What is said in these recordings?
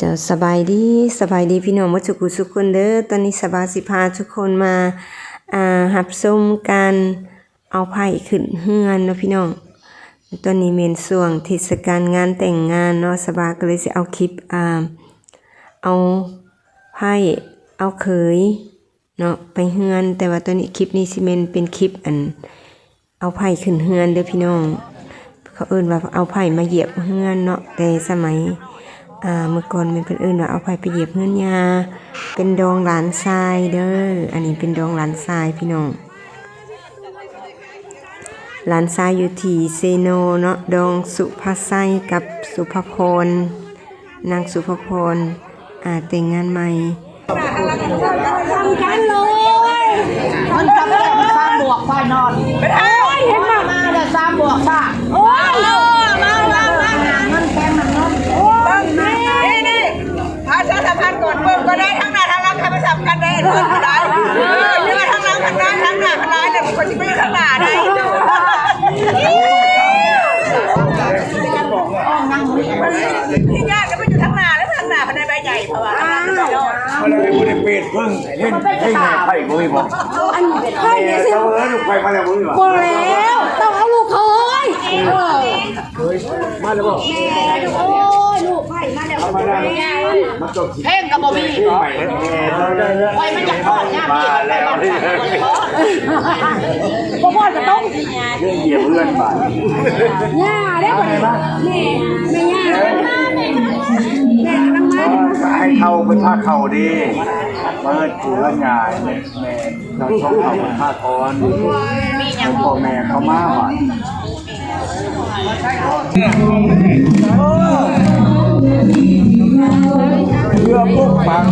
จะสบายดีสบายดีพี่น้องมดสุกุสุกคนเด้อตอนนี้สบายสิพาทุกคนมาอ่าหับส้มการเอาไผ่ขึ้นเฮือนเนาะพี่น้องตอนนี้เมนส่วงเทศกาลงานแต่งงานเนาะสบายก็เลยสิเอาคลิปอ่าเอาไผ่เอาเขยเนาะไปเฮือน แต่ว่าตอนนี้คลิปนี้สิเมนเป็นคลิปอัน เอาไผ่ขึ้นเฮือนเด้อพี่น้อง เขาเอิ้นว่าเอาไผ่มาเหยียบเฮือนเนาะแต่สมัย อ่า เมื่อก่อนเป็นเพิ่นเอิ้นว่าเอาไผ่ไปเหยียบเฮือนยา เป็นดองหลานทรายเด้อ อันนี้เป็นดองหลานทรายพี่น้องหลานทรายอยู่ที่เซโนเนาะ ดองสุภาไซกับสุภพร นางสุภพร อ่าแต่งงานใหม่มันทำได้มันสร้างบวกไฟนอนเอ้ยเห็นมามาเดี๋ยวสร้างบวกค่ะโอ้ยมามามามันแข็งมันนมโอ้ยแม่ นี่นี่พาชาสัมพันธ์ ก็ได้ทั้งหน้าทั้งหลังใครมาสัมกันได้เบิ่งก็ได้เออนี่ว่าทั้งหลังทั้งหน้าทั้งหน้าทั้งหลังเนี่ยมันก็สิไปอยู่ทั้งหน้าได้ที่ยากก็ไปอยู่ทั้งหน้าแล้วทั้งหน้าภายในใบใหญ่เพราะว่าทั้ามันใหญ่เนาะมันเลยบุญเป็ดเพิ่งเล่นเล่นไผ่บุ้ยบอกอันนี้ไข่เนี่ยสิเจ้าเอ๋ยลูกไผ่มาแล้วบุ้ยบอกพอแล้วต้องเอาลูกเคยเออมาแล้วบอก มาแล้วมาแล้วมันจบเพ่งกับบ่มีใหม่แล้วแม่เราได้แล้วไฟมันจะทอดย่ามาแล้วบ่พอจะต้องเรื่องเหยียบเพื่อนบ้านย่าได้บ่นี่แม่ย่าแม่กำลังมาให้เขาเป็นผ้าเข่าดีเปิดกูละงายแม่แม่เราชอบเขาเป็นผ้าคอนพ่อแม่เขามาบ้าน เพื่อพวกฟัง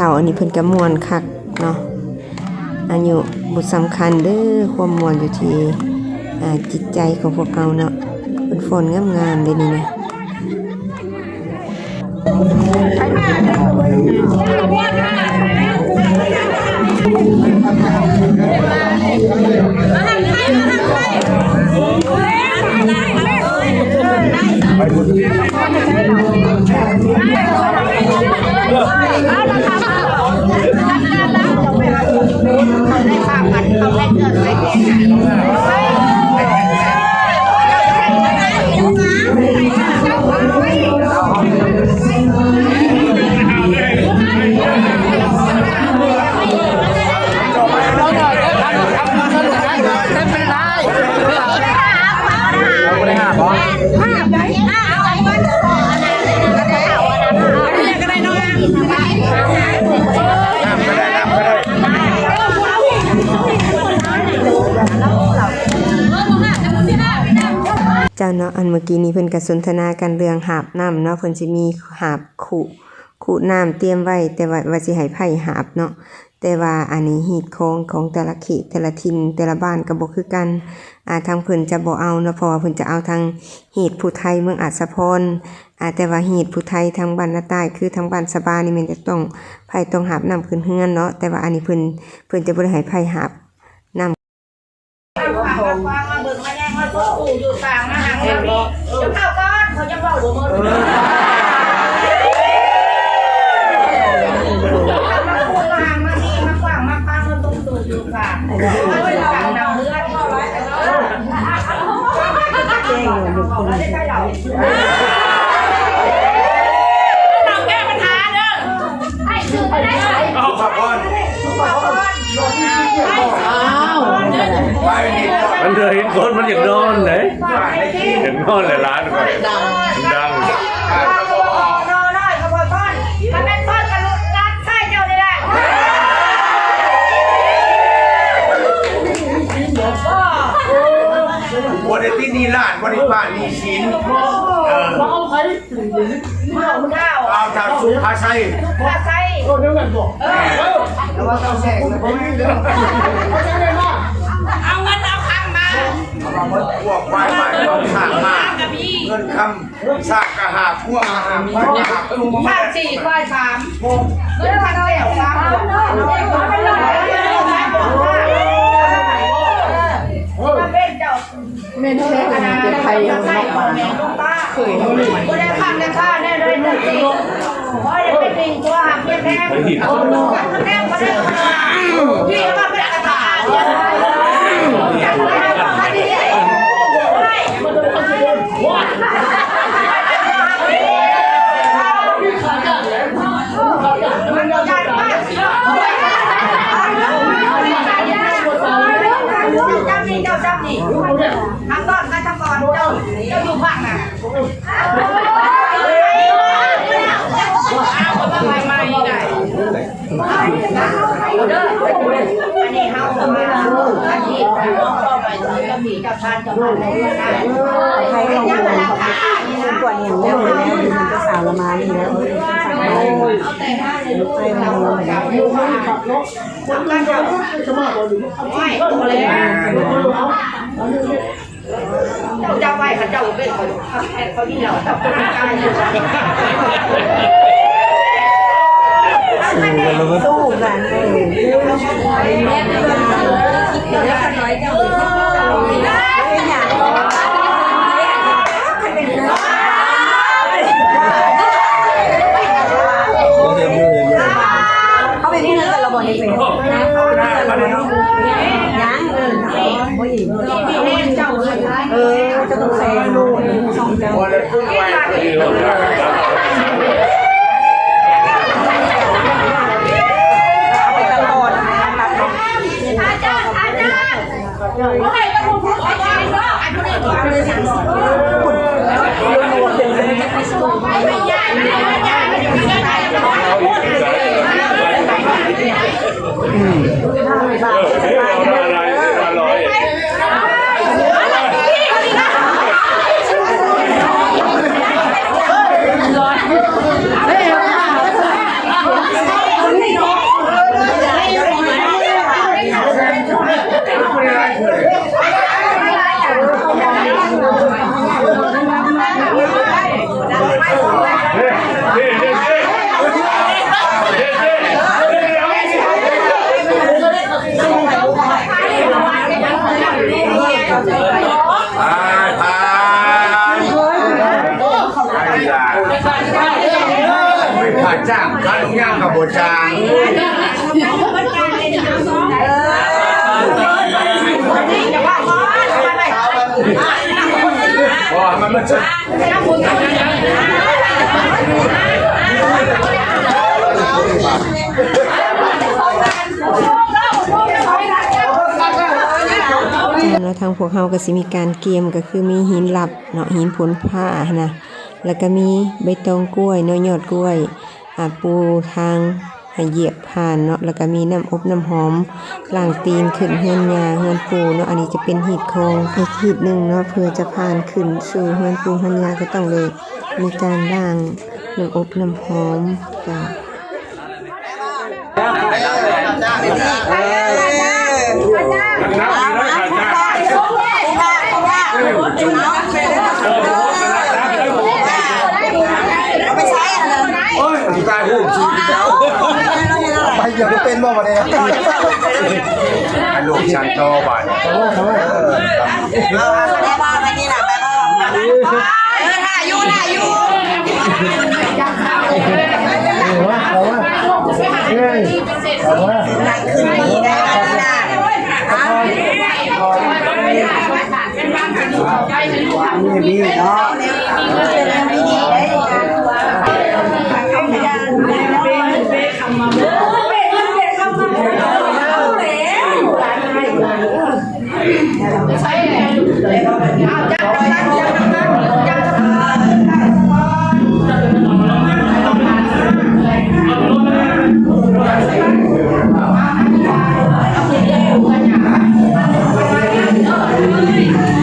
ทัลอันนี้เพิ่นก็ม่วนคักเนาะอายุบุสำคัญเด้อความม่วนอยู่ที่อ่าจิตใจของพวกเราเนาะเพิ่นฝนงามๆเด้นี่นะไปบุญ จ้าเนาะอันเมื่อกี้นี้เพิ่นก็สนทนากันเรื่องหาบน้ำเนาะเพิ่นสิมีหาบขุขุน้ำเตรียมไว้แต่ว่าว่าสิให้ไผหาบเนาะแต่ว่าอันนี้ฮีตของของแต่ละเขตแต่ละถิ่นแต่ละบ้านก็บ่คือกันอ่าทางเพิ่นจะบ่เอาเนาะเพราะว่าเพิ่นจะเอาทางฮีตผู้ไทยเมืองอัศพรอ่าแต่ว่าฮีตผู้ไทยทางบ้านนาใต้คือทางบ้านสะบานี่มันจะต้องไผต้องหาบน้ำขึ้นเฮือนเนาะแต่ว่าอันนี้เพิ่นเพิ่นจะบ่ได้ให้ไผหาบ ต่างมาหางมาพี่จะเข้าก้อนเขาจะเว้าบ่มื้อมาพูดมาหางมานี่มาฟังมาฟังมาตุ้มตูอยู่ค่ะเอาไว้ฟังนำเพื่อนเข้าไว้เออเก่งอยู่ทุกคนได้ใครเราแก้ปัญหาเด้อให้คือบ่ได้เอาผ้าคอนไปนี่ มันเคยเห็นคนมันอยากนอนไหนอยากนอนเลยร้านก่อนดังดังนอนได้ขบวนต้อนมันเป็นต้อนกันรัดไส้เจ้านี่แหละวันที่นี่ล้านวันที่บ้านนี่สินเออเอาใครข้าวข้าวเอาจากสุภาชัยข้าวไส้เอาเงินเอาคำมา เอามา พวกควายใหม่ต้องสร้างมาเงินคำสร้างกระหาพวกอาหารควกระหาตุ้มข้าวสี่ควายสามเงินพันเสี่ยสามเป็นเจ้าเมนเทคนาไทยยังไม่ออกมาป้าเคยก็ได้คำได้ค่าได้เลยหนึ่งเพราะยังไม่ติงตัวหักแค่แค่โอ้โหแค่ก็ได้พี่ก็เป็นกระต่าย จำนี่เจ้าจำนี่ทำก่อนมาทำก่อนเจ้าเจ้าอยู่ภาคน่ะไม่ไม่ได้อันนี้เฮา มาอันนี้น้องก็ไปก็มีเจ้าทานเจ้าทานได้ได้ใครลงทุนเขากว่าอย่างแล้วแล้วมันก็สาวละมานี่แล้วเจ้าเจ้าไหวเขาเจ้าเป็นเขาเขาที่เราเจ้าเป็นการสู้กันเลย เ Thank you. แล้วทางพวกเฮาก็สิมีการเกมก็คือมีหินหลับเนาะหินผลผ้านะแล้วก็มีใบตองกล้วยเนาะยอดกล้วยอ่าปูทาง ให้เหยียบผ่านเนาะแล้วก็มีน้ำอบน้ำหอมล้างตีนขึ้นเฮือนยาเฮือนปูเนาะอันนี้จะเป็นหีดโครงอีกหีดหนึ่งเนาะเพื่อจะผ่านขึ้นสู่เฮือนปูเฮือนยาก็ต้องเลย มีการล้างน้ำอบน้ำหอมจ้ะนับมีน้อยขาดจ้าโอ้ยตายหูชีวิตแล้วไป อย่าไปเป็นบ่มาเนี่ยไอ้ลูกชันโตบ้านแม่บ้านไปนี่แหละแม่บ้านเออถ่ายอยู่ถ่ายอยู่นั่งขึ้นดีได้นะมีมีเนาะมีดีได้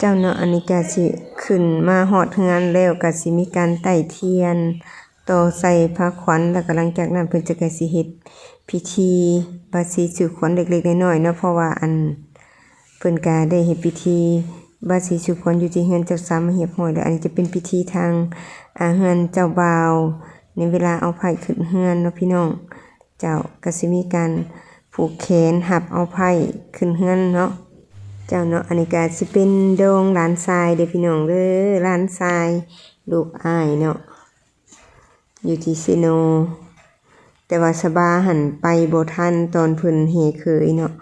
เจ้าเนาะอันนี้ก็สิขึ้นมาฮอดเฮือนแล้วก็สิมีการไต่เทียนต่อใส่พระขวัญแล้วก็หลังจากนั้นเพิ่นจะก็สิเฮ็ดพิธีบาสีสู่ขวัญเล็กๆน้อยๆเนาะเพราะว่าอัน เพิ่นก็ได้เฮ็ดพิธีบาสีสุขวัญอยู่ที่เฮือนเจ้าสามเรียบร้อยแล้วอันนี้จะเป็นพิธีทางอาเฮือนเจ้าบ่าวในเวลาเอาไผ่ขึ้นเฮือนเนาะพี่น้อง เจ้าก็สิมีการผูกแขนหับเอาไผ่ขึ้นเฮือนเนาะเจ้าเนาะอันนี้ก็สิเป็นโดงหลานทรายเด้อพี่น้องเด้อหลานทรายลูกอ้ายเนาะอยู่ที่ซิโน แต่ว่าสบาหันไปบ่ทันตอนเพิ่นเฮเคยเนาะ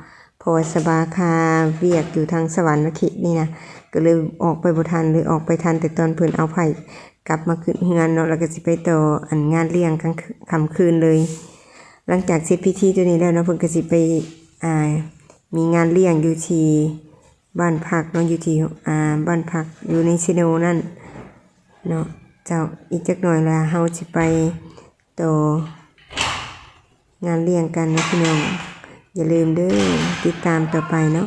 พราะว่าสบาคาเวียกอยู่ทางสวรรค์เขตนี่นะก็เลยออกไปบ่ทันหรือออกไปทันแต่ตอนเพิ่นเอาไผ่กลับมาขึ้นเฮือนเนาะแล้วก็สิไปต่ออันงานเลี้ยงกลางคืนค่ำคืนเลย หลังจากเสร็จพิธีตัวนี้แล้วเนาะเพิ่นก็สิไปอ่ามีงานเลี้ยงอยู่ที่บ้านพักเนาะอยู่ที่อ่าบ้านพักอยู่ในซิโนนั่นเนาะเจ้าอีกจักหน่อยแล้วเฮาสิไปต่องานเลี้ยงกันนะพี่น้อง อย่าลืมเด้อติดตามต่อไปเนาะ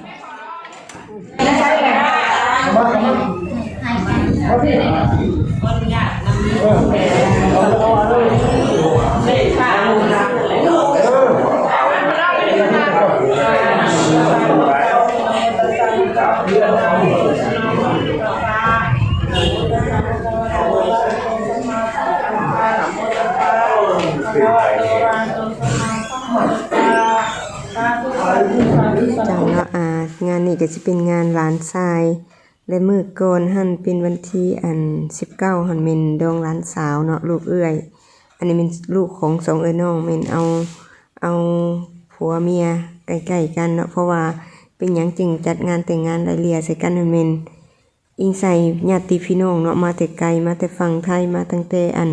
เก็จะเป็นงานหลานทราย และมือก่อนหันเป็นวันที่อัน19หั่นเป็นดองหลานสาวเนาะลูกเอื้อย อันนี้เป็นลูกของสองเอ้ยน้องแม่นเอาเอาผัวเมียใกล้ๆกันเนาะเพราะว่าเป็นหยังจึงจัดงานแต่งงานไล่เลียใส่กันนั่นแม่นอิงใส่ญาติพี่น้องเนาะมาแต่ไกลมาแต่ฝั่งไทยมาตั้งแต่อัน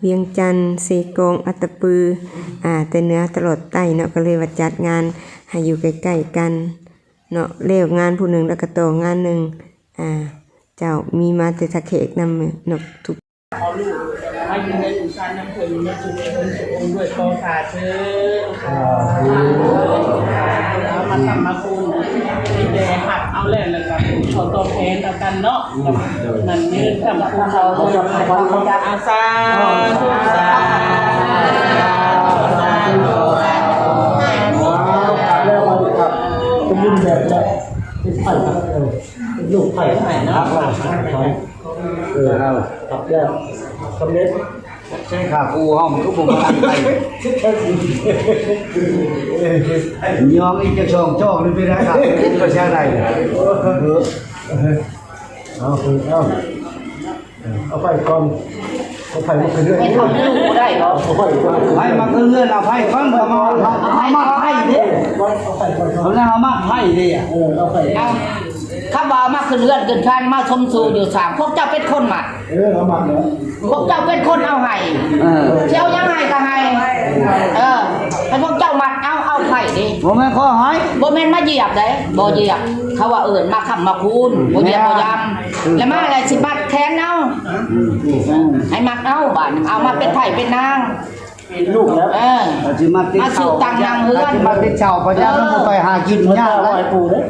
เวียงจันทร์เซกงอัตตปือ อ่าแต่เนื้อตลอดใต้เนาะก็เลยว่าจัดงาน ให้อยู่ใกล้ๆกันเนาะเลิกงานผู้หนึ่งแล้วก็ต่องานหนึ่งอ่าเจ้ามีมาแต่ทะเขกนำเนาะทุกขอลูกอายุในอุชานน้ำเพลินมาจุดเพิ่นสุขด้วยโตสาเชิญเอามาทำมาคูณมีแต่หักเอาแล่นแล้วกันขอตอบแทนแล้วกันเนาะนั่นยืนทำคูณเขาอาซาทุกสา เป็นรุ่นแบบแบบเป็นไผ่ครับเออเป็นลูกไผ่ไหนเนาะเออเอาครับแยกสำเร็จใช่ค่ะครูห้องทุกคนมาไปยองอีกจะชองช่องนี่ไม่ได้ครับก็ใช่ได้เอาคือเอาเอาไผ่ก่อน เอาไผ่มาเรื่อยไม่ทำลูกได้เหรอเอาไผ่ก่อนไพ่มาเลื่อนเอาไพ่ก้อนเอามาเอามาไพ่ดิเอาไผ่ก่อนเขาเรียกเอามาไพ่ดิอะเออเอาไผ่เอาข้าบ่าวมาขึ้นเรือนขึ้นคานมาชมสูอยู่สามพวกเจ้าเป็นคนมาเออเอามาเนี่ยพวกเจ้าเป็นคนเอาให้เออเจ้ายังไงก็ให้เออให้พวกเจ้ามัดเอาเอา ไผ่ดิผมไม่ข้อหอยบ่แม่นมาเหยียบเด้บ่เหยียบ เขาว่าเอิ้นมาค้ำมาคูณบ่เหยียบบ่ยำแล้วมาอะไรสิบัดแขนเอาให้มัดเอาบาดเอามาเป็นไผ่เป็นนางเป็นลูกแล้วเออเราจะมาติดมาสู่ตังนางเฮือนจะมาติดเช่าพระเจ้าต้องไปหากินมันยากจะเลลอยยปูเลย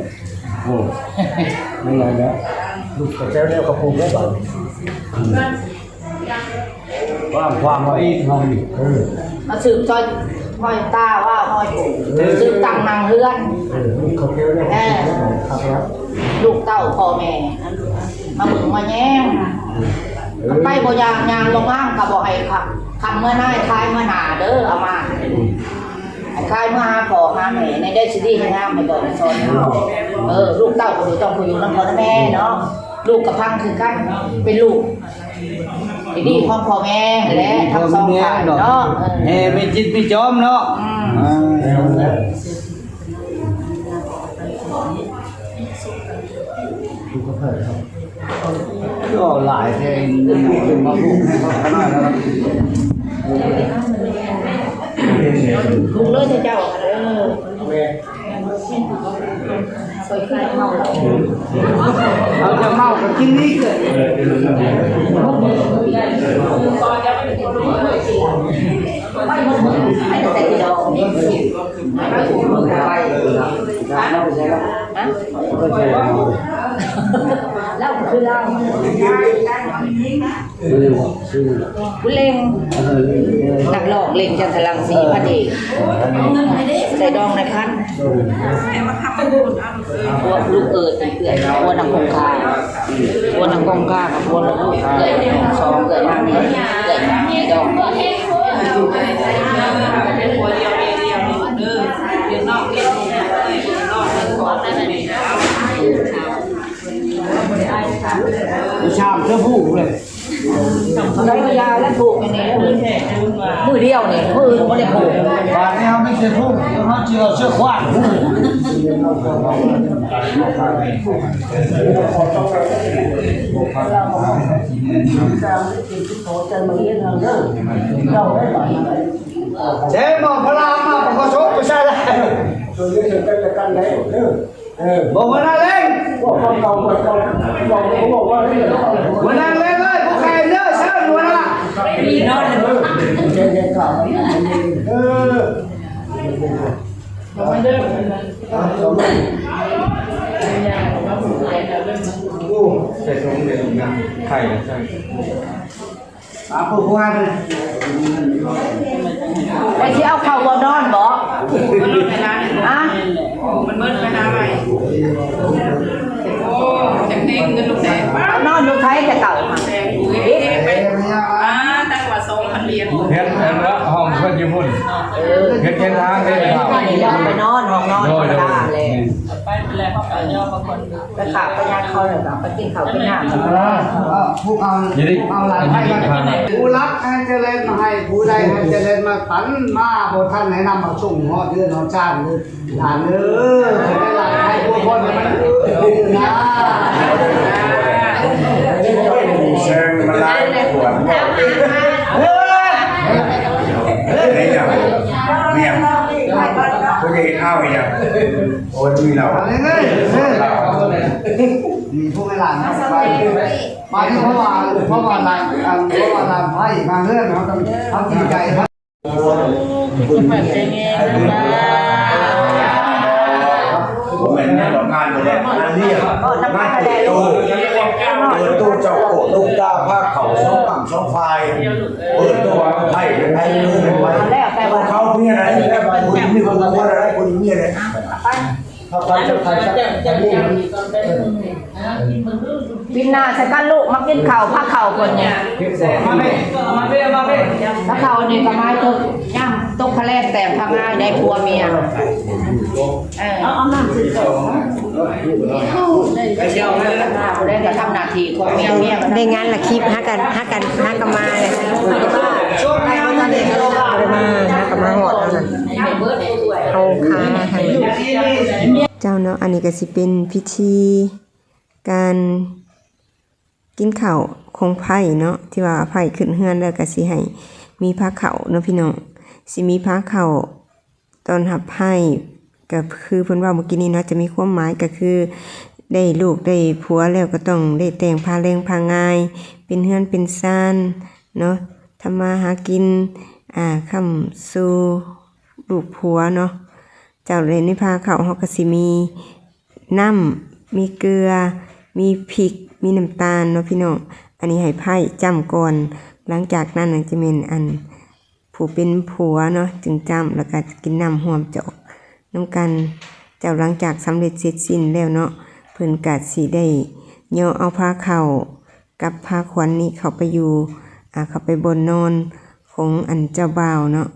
โอ้ไม่ไรแล้วลูกกับแจ้วเนี่ยกระปุกได้บ้างว่าความว่าอีกทองนี่เออมาสืบซอย ห้อยตาว่าห้อยปู่สืบตังนางเฮือนเออลูกกับแจ้วเนี่ยครับแล้วลูกเต้าพ่อแม่มาบึงมาแย่งมันไปบ่ยางยางลงล่างก็บ่ให้ขับคำเมื่อหน้าคายเมื่อหนาเด้อเอามาให้คายเมื่อหาพ่อหาแม่ในได้สิดีให้งามให้บอกให้สอนเนาะเออลูกเต้าก็อยู่ต้องผู้อยู่นำพ่อและแม่เนาะลูกกับพังคือกันเป็นลูก ไอ้ดีพ่อพ่อแม่และพ่อทั้งสองแม่ฝ่ายเนาะเนาะเออเฮ้ไม่จิตไม่จอมเนาะแล้วแล้วลูกกับไผ่ครับก็หลายเพลงมาพูดให้เขาขนาดนั้นลูกเลยเจ้าเด้อ แม่เคยขึ้นเมาแล้วเราจะเมากับกินนี่เกิดให้แต่ที่ดอกนี่ไปฮะ ก็ใช่แล้วคุเล็งนักหลอกเล็งจันทรังสีพันเอกใส่ดองในคันพวกลูกเอิดในเกลือยพวกนางคงคาพวกนางคงคากับพวกลูกเกลือยสองเกลื่อยมากนี่เกลื่อยมีดอง ชามเสื้อผู้เลยใช้ยาและผูกอันนี้มือเดียวนี่มืออื่นไม่ได้ผูกบาทนี้ไม่ใช่ผู้เขาเชื่อเชื่อขวานผู้เจ๊บอกพระรามมาบอกเขาชกไม่ใช่เลย บอกมาหน้าเล่นบอกเก่าบอกเก่าบอกเขาบอกว่ามาหน้าเล่นเลยพวกใครเนื้อเชื่อหนูนะมีนอนเออใส่ตรงเดียวกันไข่ใช่อาผู้ว่าเลยไอ้ที่เอาเข่าบนนอนบอกอะมันเบิ้ลไปหาใหม่โอ้ จังเด้งเงินลูกแดงป้าเอานอนดูไทยแต่เก่าค่ะแดงอุ้ยไปอ่าตั้งกว่าสองพันเหรียญเฮ็ดอันละห้องเพิ่นอยู่พุ่นเฮ็ดเฮ็ดทางได้ครับนี่แล้วไปนอนห้องนอนธรรมดาเลยไปแล้วเขาไปย่อบางคนไปขาบไปยาเขาเลยแบบไปกินข้าวกินน้ำผู้เอาเอาหลานให้มาผู้รักให้เจริญมาให้ผู้ใดให้เจริญมาฝันมาบท่านแนะนำมาส่งหอดเดือนหอดชาติเลยหลานเออจะได้หลานให้ผู้คนมันนะ เชิงมาล้างขวดพวก เฮ้ย ไหนอย่างเนี่ยผู้ใหญ่ข้าวอย่างโอ้ยมีเรา อะไรเงี้ย มีพวกหลานไปมาที่พ่อว่าพ่อว่าหลานพ่อว่าหลานไพ่มาเรื่องเขาต้องเขาดีใจครับคุณผ่านใจเงี้ยนะคะผมเป็นนักงานอยู่แล้วอันนี้งานเปิดตู้เปิดตู้เจ้าโกลูกตาผ้าเขาช่องฝั่งช่องไฟเปิดตัวไพ่เป็นไพ่ลูกเป็นไพ่เขาเมียอะไรคุณมีคนมาอะไรคุณมีอะไร เขาไปจะไปจะจะนี่พินนาใส่กันลูกมากินข้าวพักข้าวคนเนี่ยมาเพ่มาเพ่มาเพ่พักข้าวนี่ก็มาตกย่ำตกพะแลแต่พังงาได้ครัวเมียเออเอาน้ำซื้อได้ก็ทำนาที่ครัวเมียเมียได้งานละคลิปหากันหากันหากันมาเลยช่วงไหนมาตอนนี้ก็บ่ได้มาหากันมาหอดเท่านั้นเอาคาทาง เจ้าเนาะอันนี้ก็สิเป็นพิธีการกินข้าวของไผ่เนาะที่ว่าไผ่ขึ้นเฮือนแล้วก็สิให้มีผ้าเขาเนาะพี่น้องสิมีผ้าเขาตอนหับไผ่ก็คือเพิ่นว่าเมื่อกี้นี้เนาะจะมีความหมายก็คือได้ลูกได้ผัวแล้วก็ต้องได้แต่งพาแรงพางาย เป็นเฮือนเป็นซ่านเนาะทำมาหากินอ่าคำสู่ลูกผัวเนาะ เจ้าเลยในพาเขาเฮาก็สิมีน้ำมีเกลือ มีพริก มีน้ำตาลเนาะพี่น้องอันนี้ให้ไผ่จำก่อน หลังจากนั้นน่ะจะเป็นอันผู้เป็นผัวเนาะจึงจำแล้วก็กินน้ำหอมจอกน้ำกันเจ้าหลังจากสำเร็จเสร็จสิ้นแล้วเนาะเพิ่อนกาดสีได้ย่อเอาผ้าเข่ากับผ้าขวัญนี้เข้าไปอยู่อ่าเข้าไปบนนอนของอันเจ้าบ่าวเนาะ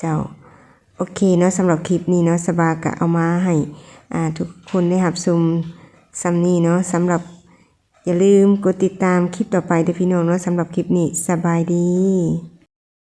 เจ้า โอเคเนาะสำหรับคลิปนี้เนาะสบากะเอามาให้อ่าทุกคนได้รับซุมซัมนี้เนาะสำหรับอย่าลืมกดติดตามคลิปต่อไปเด้อพี่น้องเนาะสำหรับคลิปนี้สบายดี